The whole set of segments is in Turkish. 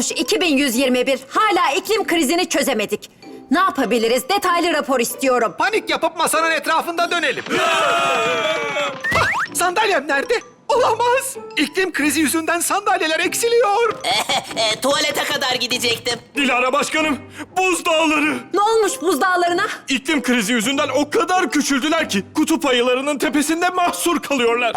Olmuş 2121. Hala iklim krizini çözemedik. Ne yapabiliriz? Detaylı rapor istiyorum. Panik yapıp masanın etrafında dönelim. Ah, sandalyem nerede? Olamaz. İklim krizi yüzünden sandalyeler eksiliyor. E, tuvalete kadar gidecektim. Dilara Başkanım, buzdağları. Ne olmuş buzdağlarına? İklim krizi yüzünden o kadar küçüldüler ki kutup ayılarının tepesinde mahsur kalıyorlar.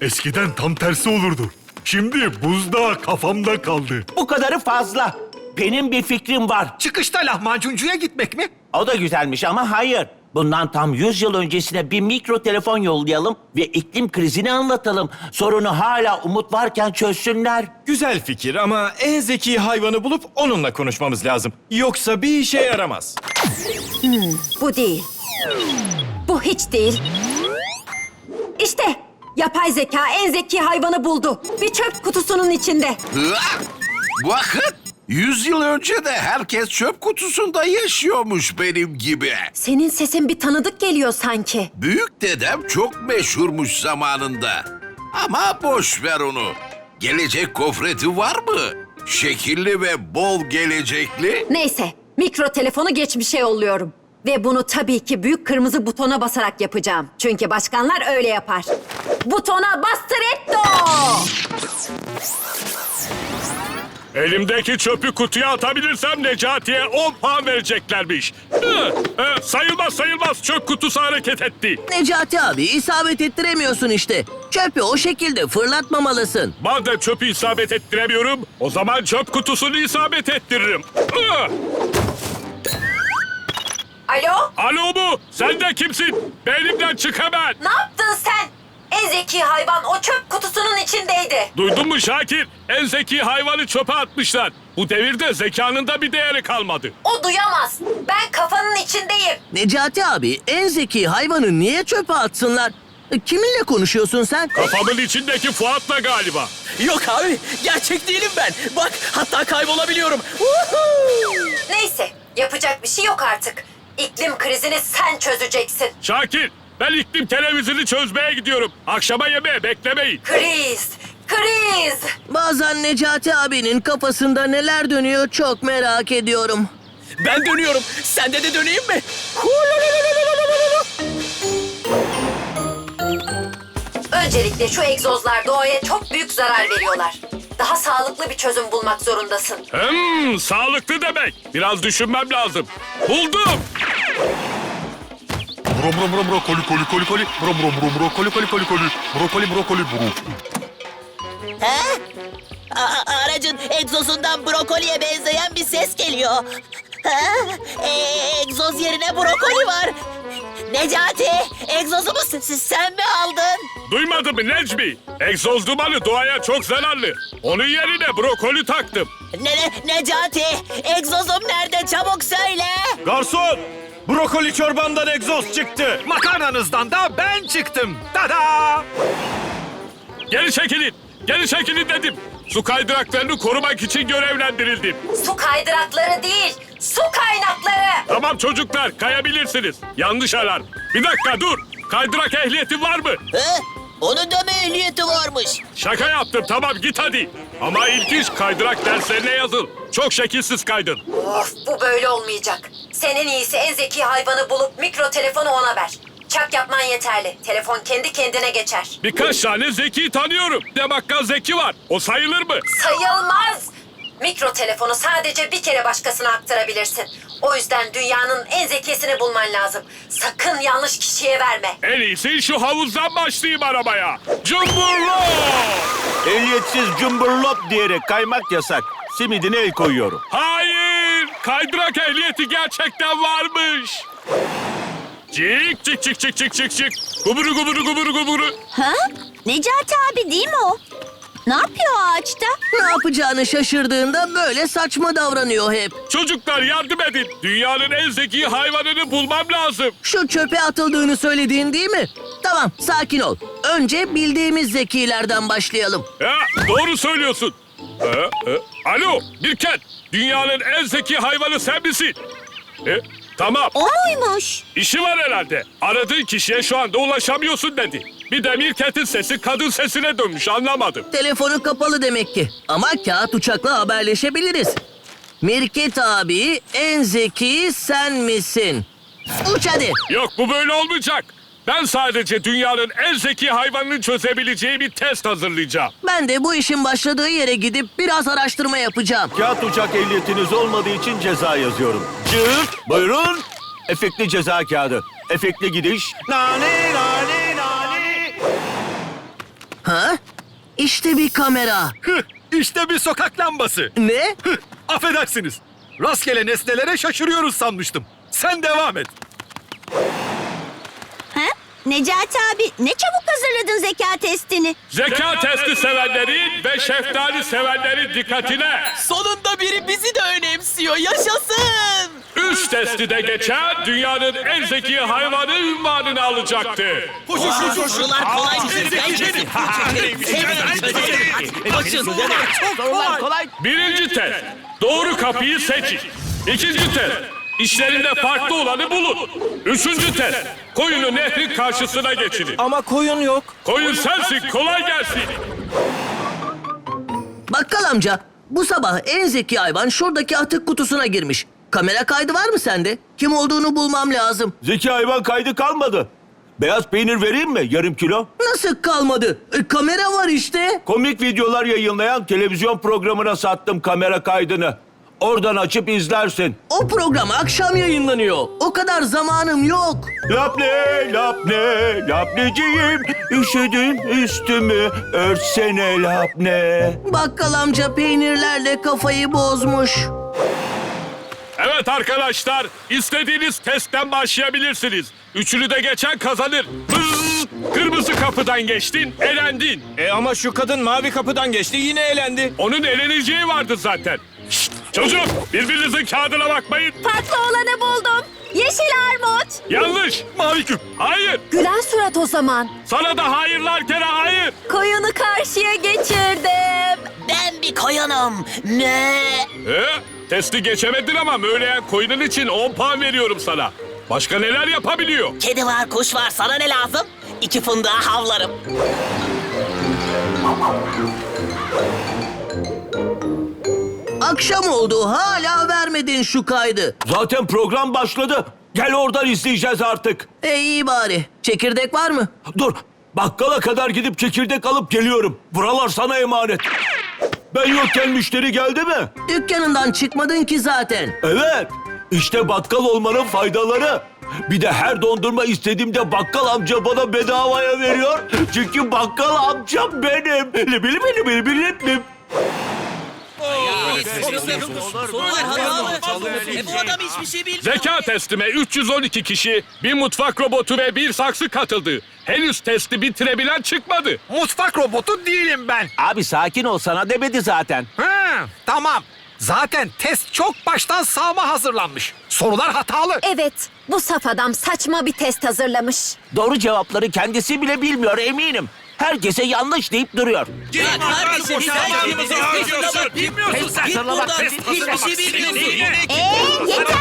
Eskiden tam tersi olurdu. Şimdi buzdağı kafamda kaldı. Bu kadarı fazla. Benim bir fikrim var. Çıkışta lahmacuncuya gitmek mi? O da güzelmiş ama hayır. Bundan tam 100 yıl öncesine bir mikro telefon yollayalım ve iklim krizini anlatalım. Sorunu hala umut varken çözsünler. Güzel fikir ama en zeki hayvanı bulup onunla konuşmamız lazım. Yoksa bir işe yaramaz. Bu değil. Bu hiç değil. İşte yapay zeka en zeki hayvanı buldu. Bir çöp kutusunun içinde. Bakın, yüz yıl önce de herkes çöp kutusunda yaşıyormuş benim gibi. Senin sesin bir tanıdık geliyor sanki. Büyük dedem çok meşhurmuş zamanında. Ama boş ver onu. Gelecek gofreti var mı? Şekilli ve bol gelecekli. Neyse, mikro telefonu geçmişe yolluyorum. Ve bunu tabii ki büyük kırmızı butona basarak yapacağım. Çünkü başkanlar öyle yapar. Butona bastretto! Elimdeki çöpü kutuya atabilirsem Necati'ye 10 puan vereceklermiş. Hı, hı, sayılmaz sayılmaz çöp kutusu hareket etti. Necati abi isabet ettiremiyorsun işte. Çöpü o şekilde fırlatmamalısın. Madem çöpü isabet ettiremiyorum o zaman çöp kutusunu isabet ettiririm. Hı, Alo? alo mu? Sen de kimsin? Benimle çık hemen. Ne yaptın sen? En zeki hayvan o çöp kutusunun içindeydi. Duydun mu Şakir? En zeki hayvanı çöpe atmışlar. Bu devirde zekanın da bir değeri kalmadı. O duyamaz. Ben kafanın içindeyim. Necati abi en zeki hayvanı niye çöpe atsınlar? E, Kiminle konuşuyorsun sen? Kafamın içindeki Fuat'la galiba. Yok abi, gerçek değilim ben. Bak, hatta kaybolabiliyorum. Neyse, yapacak bir şey yok artık. İklim krizini sen çözeceksin. Şakir, ben iklim televizyonu çözmeye gidiyorum. Akşama yemeğe beklemeyin. Kriz, kriz. Bazen Necati abinin kafasında neler dönüyor çok merak ediyorum. Ben dönüyorum. Sende de döneyim mi? Öncelikle şu egzozlar doğaya çok büyük zarar veriyorlar. Daha sağlıklı bir çözüm bulmak zorundasın. Hmm, sağlıklı demek. Biraz düşünmem lazım. Buldum. Bro bro bro bro koli koli koli koli. Bro bro bro bro koli koli koli koli. Brokoli brokoli bro. He? A- aracın egzozundan brokoliye benzeyen bir ses geliyor. Ha? E, egzoz yerine brokoli var. Necati, egzozumu s- s- sen mi aldın? Duymadın mı Necmi? Egzoz dumanı doğaya çok zararlı. Onun yerine brokoli taktım. Ne, ne, Necati, egzozum nerede? Çabuk söyle. Garson, brokoli çorbandan egzoz çıktı. Makarnanızdan da ben çıktım. Tada! Geri çekilin. Geri çekilin dedim. Su kaydıraklarını korumak için görevlendirildim. Su kaydırakları değil, su kaynakları. Tamam çocuklar kayabilirsiniz. Yanlış alarm. Bir dakika dur. Kaydırak ehliyetin var mı? He? Onun da mı ehliyeti varmış? Şaka yaptım tamam git hadi. Ama ilk iş kaydırak derslerine yazıl. Çok şekilsiz kaydın. Of, bu böyle olmayacak. Senin iyisi en zeki hayvanı bulup mikro telefonu ona ver. Çak yapman yeterli. Telefon kendi kendine geçer. Birkaç tane zeki tanıyorum. De bakkal zeki var. O sayılır mı? Sayılmaz. Mikro telefonu sadece bir kere başkasına aktarabilirsin. O yüzden dünyanın en zekisini bulman lazım. Sakın yanlış kişiye verme. En iyisi şu havuzdan başlayayım arabaya. Cumburlu! Ehliyetsiz cumburlop diyerek kaymak yasak. Simidine el koyuyorum. Hayır! Kaydırak ehliyeti gerçekten varmış. Cik cik cik cik cik cik cik. Guburu guburu guburu guburu. Ha? Necati abi değil mi o? Ne yapıyor ağaçta? Ne yapacağını şaşırdığında böyle saçma davranıyor hep. Çocuklar yardım edin. Dünyanın en zeki hayvanını bulmam lazım. Şu çöpe atıldığını söylediğin değil mi? Tamam sakin ol. Önce bildiğimiz zekilerden başlayalım. Ya, doğru söylüyorsun. Ee, e, alo Birken. Dünyanın en zeki hayvanı sen misin? E, Tamam. O muymuş? İşi var herhalde. Aradığın kişiye şu anda ulaşamıyorsun dedi. Bir de Mirket'in sesi kadın sesine dönmüş anlamadım. Telefonu kapalı demek ki. Ama kağıt uçakla haberleşebiliriz. Mirket abi en zeki sen misin? Uç hadi. Yok bu böyle olmayacak. Ben sadece dünyanın en zeki hayvanını çözebileceği bir test hazırlayacağım. Ben de bu işin başladığı yere gidip biraz araştırma yapacağım. Kağıt uçak ehliyetiniz olmadığı için ceza yazıyorum. Cık, buyurun. Efektli ceza kağıdı. Efektli gidiş. Nane, nane, nane. Ha? İşte bir kamera. Hıh, işte bir sokak lambası. Ne? Hıh, affedersiniz. Rastgele nesnelere şaşırıyoruz sanmıştım. Sen devam et. Necati abi ne çabuk hazırladın zeka testini. Zeka testi sevenlerin ve şeftali sevenlerin dikkatine. Sonunda biri bizi de önemsiyor. Yaşasın. Üç testi de geçen dünyanın en zeki hayvanı ünvanını alacaktı. Sorular kolay değil. Ben kesin. Sorular kolay. Birinci test. Doğru kapıyı seçin. İkinci test. İşlerinde farklı olanı bulun. Üçüncü test. Koyunu nehrin karşısına geçirin. Ama koyun yok. Koyun sensin kolay gelsin. Bakkal amca, bu sabah en zeki hayvan şuradaki atık kutusuna girmiş. Kamera kaydı var mı sende? Kim olduğunu bulmam lazım. Zeki hayvan kaydı kalmadı. Beyaz peynir vereyim mi? Yarım kilo. Nasıl kalmadı? E, kamera var işte. Komik videolar yayınlayan televizyon programına sattım kamera kaydını. Oradan açıp izlersin. O program akşam yayınlanıyor. O kadar zamanım yok. Lapne, lapne, lapneciyim. Üşüdüm üstümü, örtsene lapne. Bakkal amca peynirlerle kafayı bozmuş. Evet arkadaşlar, istediğiniz testten başlayabilirsiniz. Üçünü de geçen kazanır. Kırmızı kapıdan geçtin, elendin. E ama şu kadın mavi kapıdan geçti yine elendi. Onun eleneceği vardı zaten. Şşt, çocuk, birbirinizin kağıdına bakmayın. Farklı olanı buldum. Yeşil armut. Yanlış. Mavi küp. Hayır. Gülen surat o zaman. Sana da hayırlar kere hayır. Koyunu karşıya geçirdim. Ben bir koyanım. Ne? Ee, testi geçemedin ama möleyen koyunun için 10 puan veriyorum sana. Başka neler yapabiliyor? Kedi var, kuş var. Sana ne lazım? İki fındığa havlarım. Akşam oldu hala vermedin şu kaydı. Zaten program başladı. Gel oradan izleyeceğiz artık. E iyi bari. Çekirdek var mı? Dur, bakkala kadar gidip çekirdek alıp geliyorum. Buralar sana emanet. Ben yokken müşteri geldi mi? Dükkanından çıkmadın ki zaten. Evet. İşte bakkal olmanın faydaları. Bir de her dondurma istediğimde bakkal amca bana bedavaya veriyor. Çünkü bakkal amcam benim. Bili bili bili bili bili bili. Sorular hatalı. E bu adam hiçbir şey bilmiyor. Zeka testime 312 kişi, bir mutfak robotu ve bir saksı katıldı. Henüz testi bitirebilen çıkmadı. Mutfak robotu değilim ben. Abi sakin ol sana demedi zaten. Ha, tamam. Zaten test çok baştan sağma hazırlanmış. Sorular hatalı. Evet, bu saf adam saçma bir test hazırlamış. Doğru cevapları kendisi bile bilmiyor eminim. Herkese yanlış deyip duruyor. Ya kardeşim sen kimisi bak. Bilmiyorsun sen. Git buradan. Hiçbir şey bilmiyorsun. Ee yeter.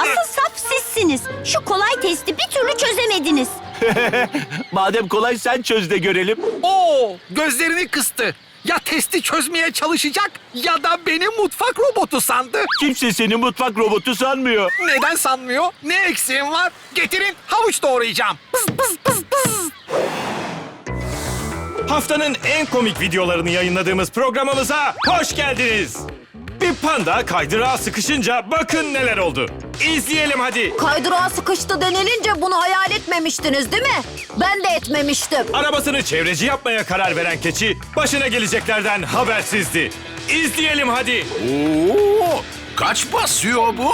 Asıl saf sizsiniz. Şu kolay testi bir türlü çözemediniz. Madem kolay sen çöz de görelim. Oo, gözlerini kıstı. Ya testi çözmeye çalışacak ya da beni mutfak robotu sandı. Kimse seni mutfak robotu sanmıyor. Neden sanmıyor? Ne eksiğim var? Getirin havuç doğrayacağım. Pız pız pız pız. Haftanın en komik videolarını yayınladığımız programımıza hoş geldiniz. Bir panda kaydırağa sıkışınca bakın neler oldu. İzleyelim hadi. Kaydırağa sıkıştı denilince bunu hayal etmemiştiniz değil mi? Ben de etmemiştim. Arabasını çevreci yapmaya karar veren keçi başına geleceklerden habersizdi. İzleyelim hadi. Oo, kaç basıyor bu?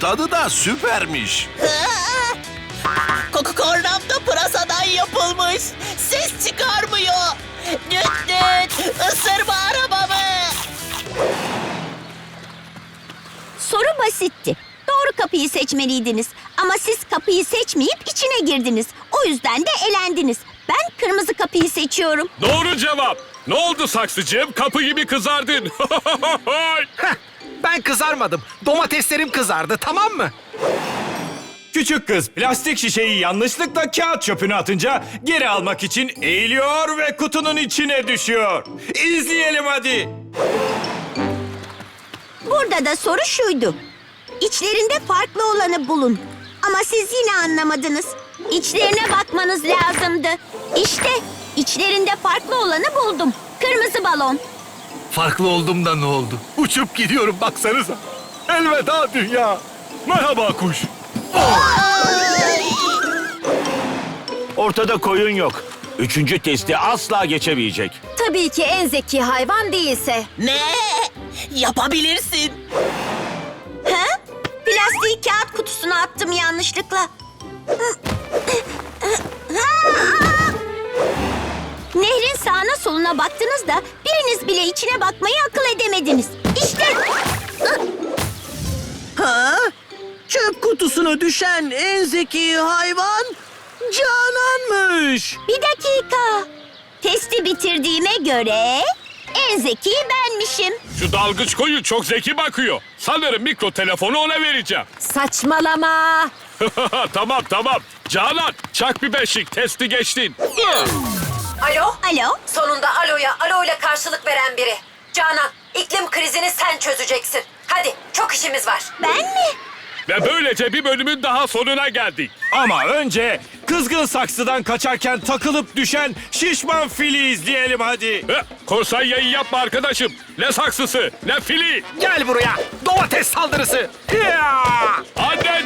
Tadı da süpermiş. Koku kornam da pırasadan yapılmış. Ses çıkarmıyor. Nüt nüt. Isırma arabamı. Soru basitti. Doğru kapıyı seçmeliydiniz. Ama siz kapıyı seçmeyip içine girdiniz. O yüzden de elendiniz. Ben kırmızı kapıyı seçiyorum. Doğru cevap. Ne oldu saksıcığım? Kapı gibi kızardın. Heh, ben kızarmadım. Domateslerim kızardı tamam mı? Küçük kız plastik şişeyi yanlışlıkla kağıt çöpüne atınca geri almak için eğiliyor ve kutunun içine düşüyor. İzleyelim hadi. Burada da soru şuydu. İçlerinde farklı olanı bulun. Ama siz yine anlamadınız. İçlerine bakmanız lazımdı. İşte içlerinde farklı olanı buldum. Kırmızı balon. Farklı oldum da ne oldu? Uçup gidiyorum baksanıza. Elveda dünya. Merhaba kuş. Ortada koyun yok. Üçüncü testi asla geçemeyecek. Tabii ki en zeki hayvan değilse. Ne? Yapabilirsin. Ha? Plastiği kağıt kutusuna attım yanlışlıkla. Nehrin sağına soluna baktınız da biriniz bile içine bakmayı akıl edemediniz. İşte Ha? Çöp kutusuna düşen en zeki hayvan Canan'mış. bir dakika. Testi bitirdiğime göre en zeki benmişim. Şu dalgıç koyun çok zeki bakıyor. Sanırım mikro telefonu ona vereceğim. Saçmalama. tamam tamam. Canan çak bir beşik testi geçtin. Alo? Alo? Sonunda aloya aloyla karşılık veren biri. Canan, iklim krizini sen çözeceksin. Hadi, çok işimiz var. Ben mi? Ve böylece bir bölümün daha sonuna geldik. Ama önce kızgın saksıdan kaçarken takılıp düşen şişman fili izleyelim hadi. Hı, Korsan yayın yapma arkadaşım. Ne saksısı ne fili. Gel buraya. Domates saldırısı. Ya! Anneciğim.